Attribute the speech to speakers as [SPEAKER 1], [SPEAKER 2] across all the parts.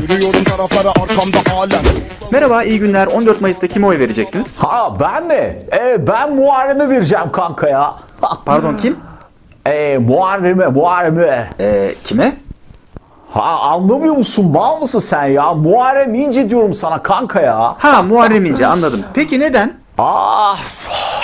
[SPEAKER 1] Yürüyorum taraflara arkamda halen
[SPEAKER 2] Merhaba, iyi günler. 14 Mayıs'ta kime oy vereceksiniz?
[SPEAKER 3] Ha ben mi? Ee, ben Muharrem'e vereceğim kanka ya.
[SPEAKER 2] Pardon kim?
[SPEAKER 3] Ee, Muharrem'e, Muharrem'e.
[SPEAKER 2] Ee, kime?
[SPEAKER 3] Ha anlamıyor musun? Mal mısın sen ya? Muharrem İnce diyorum sana kanka ya.
[SPEAKER 2] Ha Muharrem İnce anladım. Peki neden?
[SPEAKER 3] Ah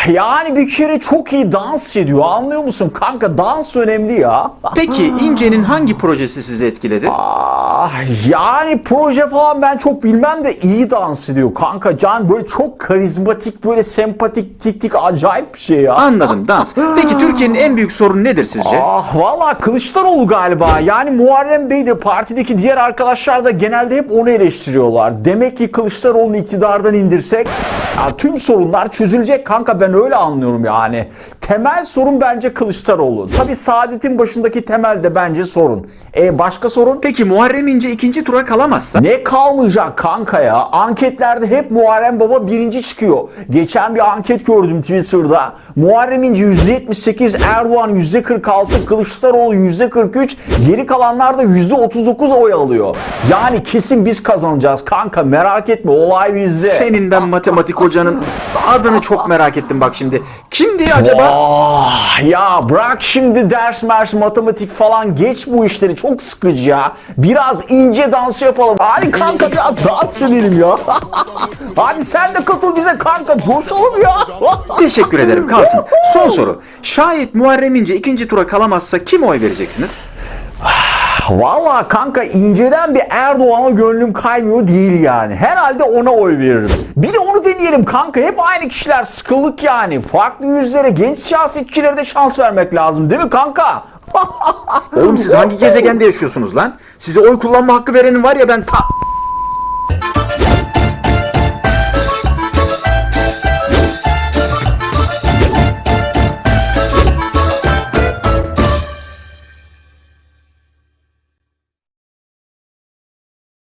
[SPEAKER 3] yani bir kere çok iyi dans ediyor anlıyor musun? Kanka dans önemli ya.
[SPEAKER 2] Peki İnce'nin hangi projesi sizi etkiledi?
[SPEAKER 3] Ah yani proje falan ben çok bilmem de iyi dans ediyor kanka. Can böyle çok karizmatik böyle sempatik tik tik acayip bir şey ya.
[SPEAKER 2] Anladım dans. Peki Türkiye'nin en büyük sorunu nedir sizce?
[SPEAKER 3] Ah valla Kılıçdaroğlu galiba. Yani Muharrem Bey de partideki diğer arkadaşlar da genelde hep onu eleştiriyorlar. Demek ki Kılıçdaroğlu'nu iktidardan indirsek ya tüm sorunlar çözülecek kanka ben öyle anlıyorum yani. Temel sorun bence Kılıçdaroğlu. Tabi Saadet'in başındaki temel de bence sorun. E başka sorun?
[SPEAKER 2] Peki Muharrem İnce ikinci tura kalamazsa?
[SPEAKER 3] Ne kalmayacak kanka ya? Anketlerde hep Muharrem Baba birinci çıkıyor. Geçen bir anket gördüm Twitter'da. Muharrem İnce %78, Erdoğan %46, Kılıçdaroğlu %43, geri kalanlar da %39 oy alıyor. Yani kesin biz kazanacağız kanka merak etme olay bizde.
[SPEAKER 2] Senin ben matematik hocanın adını çok merak ettim bak şimdi. Kimdi acaba?
[SPEAKER 3] Ah ya bırak şimdi ders mers matematik falan geç bu işleri çok sıkıcı ya. Biraz ince dans yapalım. Hadi kanka biraz dans edelim ya. Hadi sen de katıl bize kanka coşalım ya.
[SPEAKER 2] Teşekkür ederim kalsın. Son soru. Şayet Muharrem İnce ikinci tura kalamazsa kime oy vereceksiniz?
[SPEAKER 3] Valla kanka inceden bir Erdoğan'a gönlüm kaymıyor değil yani. Herhalde ona oy veririm. Bir de onu deneyelim kanka. Hep aynı kişiler sıkıldık yani. Farklı yüzlere, genç siyasetçilere de şans vermek lazım değil mi kanka?
[SPEAKER 2] Oğlum siz hangi gezegende yaşıyorsunuz lan? Size oy kullanma hakkı verenin var ya ben ta...